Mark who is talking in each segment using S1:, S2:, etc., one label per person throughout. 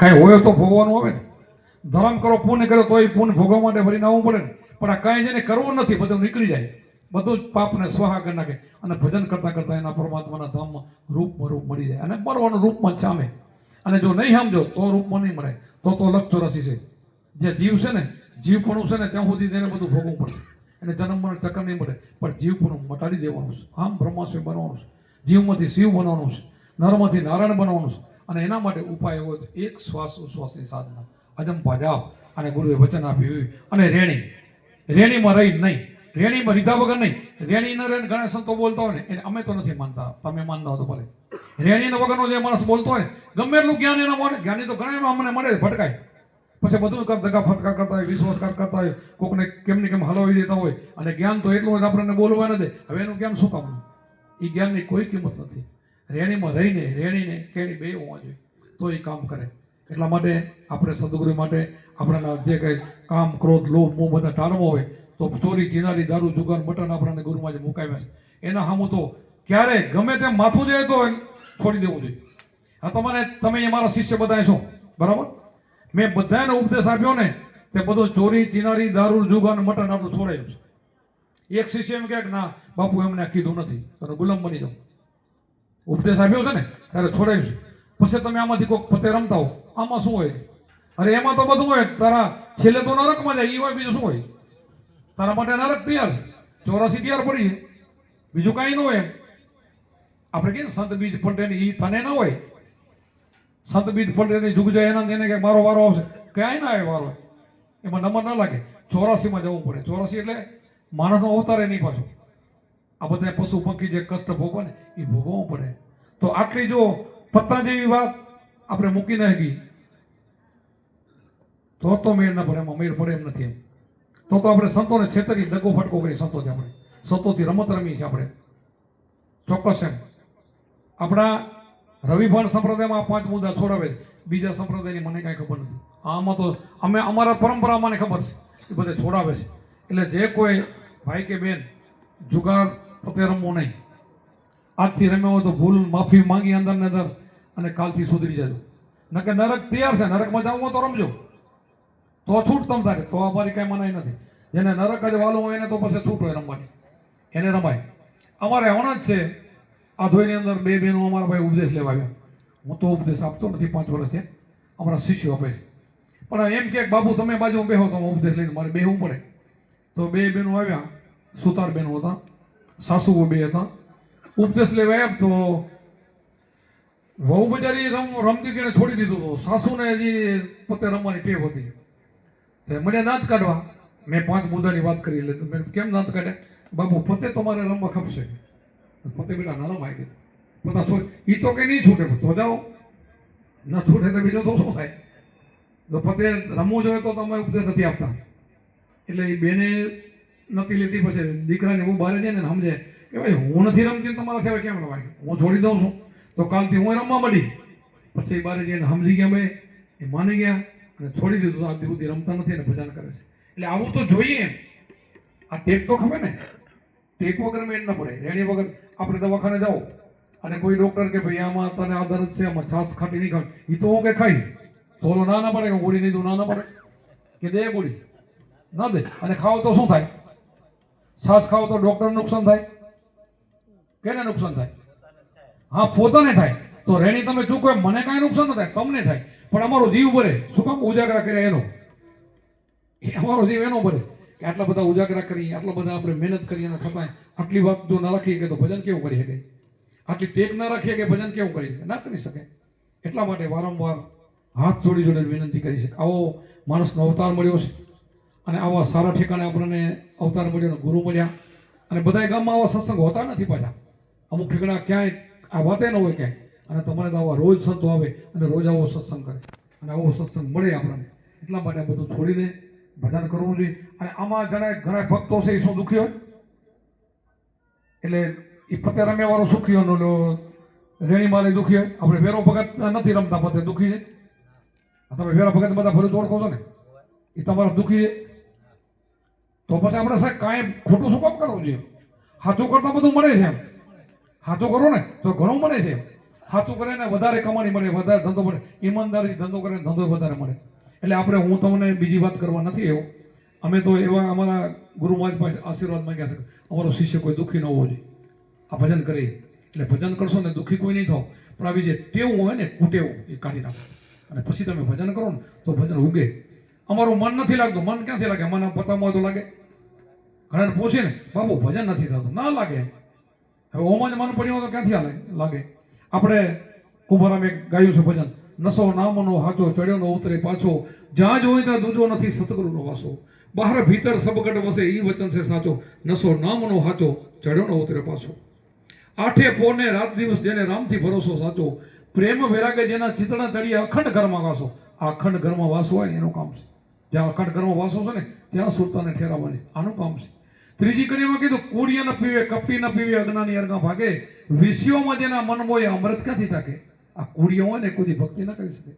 S1: કાંઈ હોય તો ભોગવાનું આવે ને. ધર્મ કરો, પુણ્ય કરો તો એ પુણ્ય ભોગવવા માટે ફરીને આવવું પડે ને. પણ આ કાંઈ જેને કરવું નથી, બધું નીકળી જાય. બધું જ પાપને સ્વાહા કરી નાખે. અને ભજન કરતાં કરતાં એના પરમાત્માના ધામમાં રૂપમાં રૂપ મળી જાય. અને મરવાનું રૂપમાં ચામે અને જો નહીં સમજો, તો રૂપમાં નહીં મળે તો તો લક્ષ ચોરાસી છે. જે જીવ છે ને જીવપણું છે ને, ત્યાં સુધી તેને બધું ભોગવવું પડશે. એને જન્મ મળે ચક્કર નહીં મળે. પણ જીવપણું મટાડી દેવાનું છે. આમ બ્રહ્માસ્મી બનવાનું છે. જીવમાંથી શિવ બનવાનું છે. નરમાંથી નારાયણ બનવાનું છે. અને એના માટે ઉપાય હોય તો એક શ્વાસ ઉશ્વાસની સાધના. અજંપા જાઓ અને ગુરુએ વચન આપ્યું અને રેણી. રેણીમાં રહી નહીં. રેણીમાં રીધા વગર નહીં. રેણી ન રહે ઘણા સંતો બોલતા હોય ને, એને અમે તો નથી માનતા. તમે માનતા હો તો ભલે. રેણીના વગરનો જે માણસ બોલતો હોય ગમે એટલું જ્ઞાન એના મળે જ્ઞાની તો ઘણા અમને મળે ભટકાય. પછી બધું કર દગા ફટકા કરતા હોય, વિશ્વાસઘાત કરતા હોય, કોકને કેમ ને કેમ હલાવી દેતા હોય. અને જ્ઞાન તો એટલું હોય આપણને બોલવા ન દે. હવે એનું જ્ઞાન શું કામનું એ જ્ઞાનની કોઈ કિંમત નથી. રેણીમાં રહીને, રેણીને કેણી બે હોવા જોઈએ. તો એ કામ કરે. એટલા માટે આપણે સદગુરુ માટે આપણાના જે કંઈ કામ, ક્રોધ, લોભ, મોહ બધા ટાળવો હોય તો ચોરી ચિનારી દારૂ, જુગાર, મટન આપણાને ગુરુમાં જે મુકાવ્યા છે. એના સામું તો ક્યારે ગમે તેમ માથું જાય તો છોડી દેવું જોઈએ. હા તમારે, તમે એ મારા શિષ્ય બધા છો. બરાબર? મેં બધાને ઉપદેશ આપ્યો ને, તે બધું ચોરી ચિનારી દારૂ, જુગાર, મટન આપણું છોડાયું છે. એક શિષ્ય એમ કહે ના, બાપુ, એમને કીધું નથી. તમે ગુલામ બની જાઓ ઉપદેશ આપ્યો છે ને, ત્યારે છોડાયું પછી તમે આમાંથી કોઈક પતે રમતા હો આમાં શું હોય? અરે એમાં તો બધું હોય, તારા છેલ્લે તો નરકમાં જાય એ હોય, બીજું શું હોય? તારા માટે નરક તૈયાર છે. ચોરાસી તૈયાર પડી છે. બીજું કાંઈ ન હોય આપણે કહીએ સંત બીજ પલટે એ તને ન હોય. સંત બીજ પલટે જુગ જાય એના એને કંઈક મારો વારો આવશે. ક્યાંય ના આવે વારો. એમાં નંબર ન લાગે. ચોરાસીમાં જવું પડે. ચોરાસી એટલે માણસનો અવતાર એની પાછો. આ બધા પશુ પંખી જે કષ્ટ ભોગવે ને એ ભોગવવું પડે. તો આટલી જો પત્તા જેવી વાત આપણે મૂકી નાખી, તો તો મેળ ન પડે, એમાં મેળ પડે એમ નથી એમ. તો તો આપણે સંતોને છેતરી દગો ફટકો કરી સંતોથી આપણે. સંતોથી રમત રમી છે આપણે. ચોક્કસ એમ. આપણા રવિભાન સંપ્રદાયમાં પાંચ મુદ્દા છોડાવે છે. બીજા સંપ્રદાયની મને કાંઈ ખબર નથી. આમાં તો અમે અમારા પરંપરા મને ખબર છે. એ બધે છોડાવે છે. એટલે જે કોઈ ભાઈ કે બેન, જુગાર પોતે રમવું નહીં આજથી રમ્યો હોય તો ભૂલ માફી માંગી અંદર ને અંદર અને કાલથી સુધરી જજો નકે નરક તૈયાર છે, નરકમાં જવું તો રમજો. તો છૂટ તમ થાય તો અમારી કાંઈ મનાઈ નથી. જેને નરક જ વાલું હોય એને તો પછી છૂટ હોય રમવાની. એને રમાય. અમારે હમણાં જ છે, આ ધોઈની અંદર બે બહેનો અમારા ભાઈ ઉપદેશ લેવા આવ્યા. હું તો ઉપદેશ આપતો નથી, પાંચ વર્ષથી અમારા શિષ્યો આપે છે. પણ એમ કે, બાબુ, તમે બાજુ બેહો, તો ઉપદેશ લઈને મારે બેહવું પડે. તો બે બહેનો આવ્યા, સુતાર બહેનો હતા. સાસુઓ બે હતા. ઉપદેશ લેવા એમ તો વહુ બજારી રમ રમતી તેને છોડી દીધું. હતું સાસુને હજી પોતે રમવાની ટેવ હતી. તે મને નાત કાઢવા. મેં પાંચ મુદ્દાની વાત કરી એટલે મેં કેમ નાત કાઢે? બાબુ પોતે તમારે રમવા ખપશે. પોતે બેટા ના રમાય ગયું. બધા છોડ એ તો કંઈ નહીં છૂટે. તો જાઓ. ન છૂટે તો બીજો તો શું થાય? તો પોતે રમવું જોઈએ તો તમે ઉપદેશ નથી આપતા. એટલે એ બેને નથી લેતી, પછી દીકરાને હું બહાર જઈને ને સમજે કે ભાઈ હું નથી રમતી તમારા થયા કેમ રમાય? હું છોડી દઉં છું. તો કાલથી હું રમવા મળી પછી બહાર જઈને સમજી ગયા ભાઈ એ માની ગયા અને છોડી દીધું. આજ સુધી રમતા નથી અને ભજન કરે છે. એટલે આવું તો જોઈએ. એમ આ ટેક તો ખબર ને? ટેક વગર મેળ ન પડે. એની વગર આપણે દવાખાને જાઓ અને કોઈ ડૉક્ટર કે ભાઈ, આમાં તને આ દર્દ છે, આમાં છાસ ખાટી નહીં ખાવી એ તો હું કે ખાઈ. થોડો ના ના પડે ગોળી નહીં દઉં, ના ના પડે. કે દે ગોળી. ના દે. અને ખાવ તો શું થાય? છાસ ખાવ તો ડૉક્ટર નુકસાન થાય. કેને નુકસાન થાય? હા, પોતાને થાય. તો રેણી, તમે ચૂકો મને કાંઈ નુકસાન ન થાય, તમને થાય. પણ અમારો જીવ ભરે. શું કામ ઉજાગરા કરે એનો? અમારો જીવ એનો ભરે. કે આટલા બધા ઉજાગરા કરીએ આટલા બધા આપણે મહેનત કરીએ અને છતાંય આટલી વાત જો ના રાખીએ કે તો ભજન કેવું કરી શકે? આટલી ટેક ના રાખીએ કે ભજન કેવું કરી શકે? ના કરી શકે. એટલા માટે વારંવાર હાથ જોડી જોડે વિનંતી કરી શકે આવો માણસનો અવતાર મળ્યો છે. અને આવા સારા ઠેકાણે આપણને અવતાર મળ્યો ગુરુ મળ્યા. અને બધાય ગામમાં આવા સત્સંગ હોતા નથી પાછા. અમુક ઠેકાણા ક્યાંય આ વાતે ન હોય ક્યાંય. અને તમારે તો આવા રોજ સંતો આવે અને રોજ આવો સત્સંગ કરે. અને આવો સત્સંગ મળે આપણને. એટલા માટે આ બધું છોડીને ભજન કરવું જોઈએ. અને આમાં ઘણા ઘણા ભક્તો છે, એ શું દુઃખી હોય? એટલે એ ફતે રમ્યા વાળો સુખી હોય રેણી માલી દુઃખી હોય. આપણે વેરો ભગત નથી રમતા ફતે દુઃખી છે. તમે વેરા ભગત બધા ભલે ઓળખો છો ને? એ તમારા દુઃખી છે. તો પછી આપણે સાહેબ કાંઈ ખોટું શું કામ કરવું જોઈએ? હાથો કરતાં બધું મળે છે સાચું કરો ને, તો ઘણું મળે છે સાચું કરે ને વધારે કમાણી મળે, વધારે ધંધો મળે. ઈમાનદારીથી ધંધો કરીને ધંધો વધારે મળે. એટલે આપણે, હું તમને બીજી વાત કરવા નથી એવો અમે તો એવા અમારા ગુરુ મહારાજ પાસે આશીર્વાદ માંગ્યા છે અમારો શિષ્ય કોઈ દુઃખી ન હોવો જોઈએ. આ ભજન કરીએ. એટલે ભજન કરશો ને દુઃખી કોઈ નહીં થાવ. પણ આવી જે ટેવું હોય ને, કુટેવું, એ કાઢી નાખો. અને પછી તમે ભજન કરો ને, તો ભજન ઉગે. અમારું મન નથી લાગતું. મન ક્યાંથી લાગે? મન પતામાં તો લાગે. ઘણા પૂછે ને બાબુ ભજન નથી થતું. ના લાગે હવે ઓમાં જ મન પડ્યું તો ક્યાંથી હાલે લાગે? આપણે કુંભારામે ગાયું છે ભજન. નસો નામનો હાચો ચડ્યો નો ઉતરે પાછો. જ્યાં જોઈ ત્યાં દૂજો નથી સતગુરુનો વાસો. બહાર ભીતર સબગડ વસે એ વચન છે સાચો. નસો નામનો હાચો ચડ્યો નો ઉતરે પાછો. આઠે પોને રાત દિવસ જેને રામથી ભરોસો સાચો. પ્રેમ વેરાગે જેના ચિતણા તળીએ અખંડ ઘરમાં વાસો. આ અખંડ ઘરમાં વાસો હોય એનું કામ છે. જ્યાં અખંડકરમાં વાસો છે ને, ત્યાં સુરતાને ઠેરાવવાની. આનું કામ છે. ત્રીજી કડીમાં કીધું, કુડિય ન પીવે, કપી ન પીવે, અજ્ઞાની અર્ગા ભાગે. વિષયોમાં જેના મન હોય અમૃત ક્યાંથી થાકે? આ કુડિયો હોય ને, કોઈ ભક્તિ ન કરી શકે.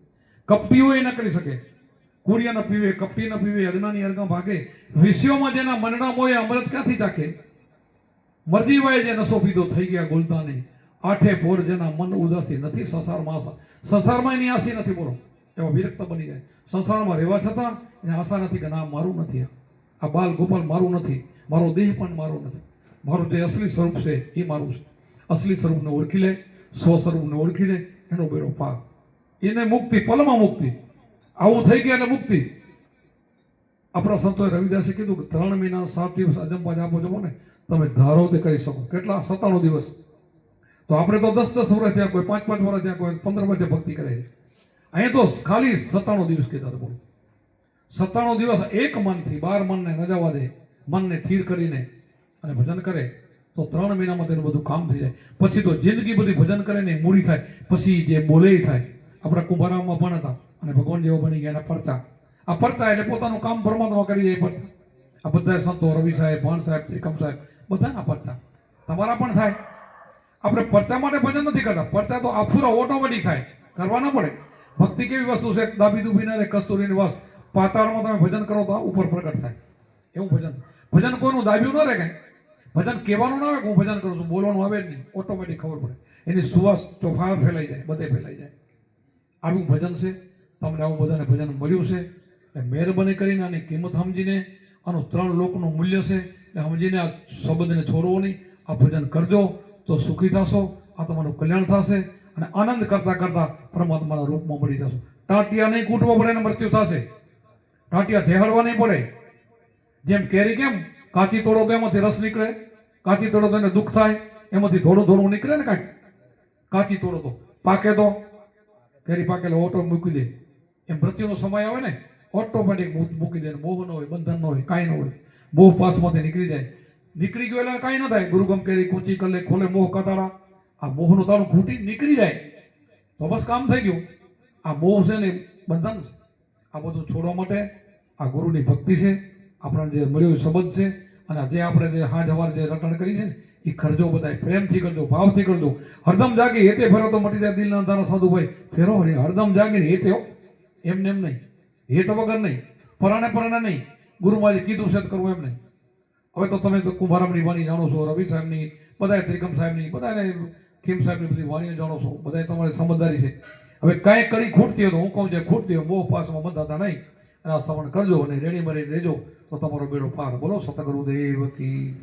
S1: કપીઓ એ ન કરી શકે. કુડિય ન પીવે, કપી ન પીવે, અજ્ઞાની અર્ગા ભાગે. વિષયોમાં જેના મનના હોય અમૃત ક્યાંથી થાકે? મરજી વાય જે નસો પીધો, થઈ ગયા બોલતા નહીં. આઠે ભોર જેના મન ઉદાસી નથી, સંસારમાં સંસારમાં એની આસી નથી, બોલો. એવા વિરક્ત બની જાય. સંસારમાં રહેવા છતાં એને આશા નથી કે ના, મારું નથી. આ. બાલ ગોપાલ મારું નથી. મારો દેહ પણ મારો નથી. મારું જે અસલી સ્વરૂપ છે એ મારું છે. અસલી સ્વરૂપને ઓળખી લે, સ્વ સ્વરૂપને ઓળખી લે, એનો બેડો પાર. એને મુક્તિ, પલમાં મુક્તિ. આવું થઈ ગયા એટલે મુક્તિ. આપણા સંતોએ રવિદાસે કીધું કે ત્રણ મહિના, સાત દિવસ અજંપા આપો જમો ને, તમે ધારો તે કરી શકો. કેટલા? સત્તાણું દિવસ. તો આપણે તો દસ દસ વર્ષ ત્યાં કોઈ પાંચ પાંચ વર્ષ ત્યાં કોઈ પંદર વર્ષે ભક્તિ કરે છે. અહીંયા તો ખાલી સત્તાણું દિવસ કીધા હતા બોલો. સત્તાણું દિવસ એક મનથી બાર મનને ન જવા દે, મનને થીર કરીને અને ભજન કરે, તો ત્રણ મહિનામાં તેનું બધું કામ થઈ જાય. પછી તો જિંદગી બધી ભજન કરે ને મૂડી થાય. પછી જે બોલે થાય. આપણા કુંભારામમાં પણ હતા અને ભગવાન જેવો બની ગયા પડતા આ પડતા એટલે પોતાનું કામ પરમાત્મા કરી જાય પડતા આ બધા સંતો રવિ સાહેબ ભણ સાહેબ, ત્રિકમ સાહેબ, બધાના પડતા તમારા પણ થાય. આપણે પડતા માટે ભજન નથી કરતા. પડતા તો આફુરા ઓટોમેટિક થાય. કરવા ન પડે. ભક્તિ કેવી વસ્તુ છે? દાબી દુબી ને કસ્તુરીની વાસ. પાતાળમાં તમે ભજન કરો તો ઉપર પ્રગટ થાય. એવું ભજન. ભજન કોઈનું દાબ્યું ન રહે કાંઈ. ભજન કહેવાનું ના આવે હું ભજન કરું છું. બોલવાનું આવે જ નહીં. ઓટોમેટિક ખબર પડે. એની સુવાસ ચોફાર ફેલાઈ જાય, બધે ફેલાઈ જાય. આવું ભજન છે. તમને આવું બધાને ભજન મળ્યું છે. એટલે મહેરબાની કરીને આની કિંમત સમજીને આનું ત્રણ લોકનું મૂલ્ય છે. એટલે સમજીને આ શબ્દને છોડવો નહીં. આ ભજન કરજો તો સુખી થશો, આ તમારું કલ્યાણ થશે અને આનંદ કરતાં કરતાં પરમાત્માના રૂપમાં મળી જશો. ટાંટિયા નહીં કૂટવો પડે ને મૃત્યુ થશે. ટાંટિયા ઢેહળવા નહીં પડે. જેમ કેરી કેમ, કાચી તોડો તો એમાંથી રસ નીકળે, કાચી તોડો તો એને દુઃખ થાય, એમાંથી થોડું થોડું નીકળે ને કાંઈક કાચી તોડો તો. પાકે તો. કેરી પાકેલો ઓટો મૂકી દે. એમ મૃત્યુનો સમય આવે ને, ઓટોમેટિક મૂકી દે મોહ ન હોય, બંધન ન હોય, કાંઈ ન હોય. મોહ પાસમાંથી નીકળી જાય. નીકળી ગયો એટલે કાંઈ ન થાય. ગુરુગમ કેરી કૂંચી કલે ખોલે મોહ કતારા. આ મોહનું તારું ખૂટી નીકળી જાય. તો બસ કામ થઈ ગયું. આ મોહ છે ને બંધન છે આ બધું છોડવા માટે આ ગુરુની ભક્તિ છે, આપણને જે મળ્યો સંબંધ છે, અને જે આપણે જે હાજ હવાર જે રટણ કરી છે ને, એ ખર્જો બધાય, પ્રેમથી કરજો, ભાવથી કરજો. હરદમ જાગી હેતે ફેરો તો મટી જાય દિલના અંધારા, સાધુભાઈ. ફેરો હરી, હરદમ જાગીને હેતે એમને એમ નહીં. હેત વગર નહીં. પરાણે પરાણે નહીં. ગુરુમાજી કીધું છે, કરવું એમ નહીં. હવે તો તમે તો કુંભારામની વાણી જાણો છો, રવિ સાહેબની, બધાય ત્રિકમ સાહેબની બધાને ખીમ સાહેબની બધી વાણીઓ જાણો છો. બધાય તમારી સમજદારી છે. હવે કાંઈ કડી ખૂટતી હોય તો હું કહું છે ખૂટતી હોય મોહ પાસમાં બંધાતા નહીં. અને આ શ્રવણ કરજો અને રેડી મરી રહેજો. તો તમારો બેડો પાર. બોલો, સતગુરુદેવ કી.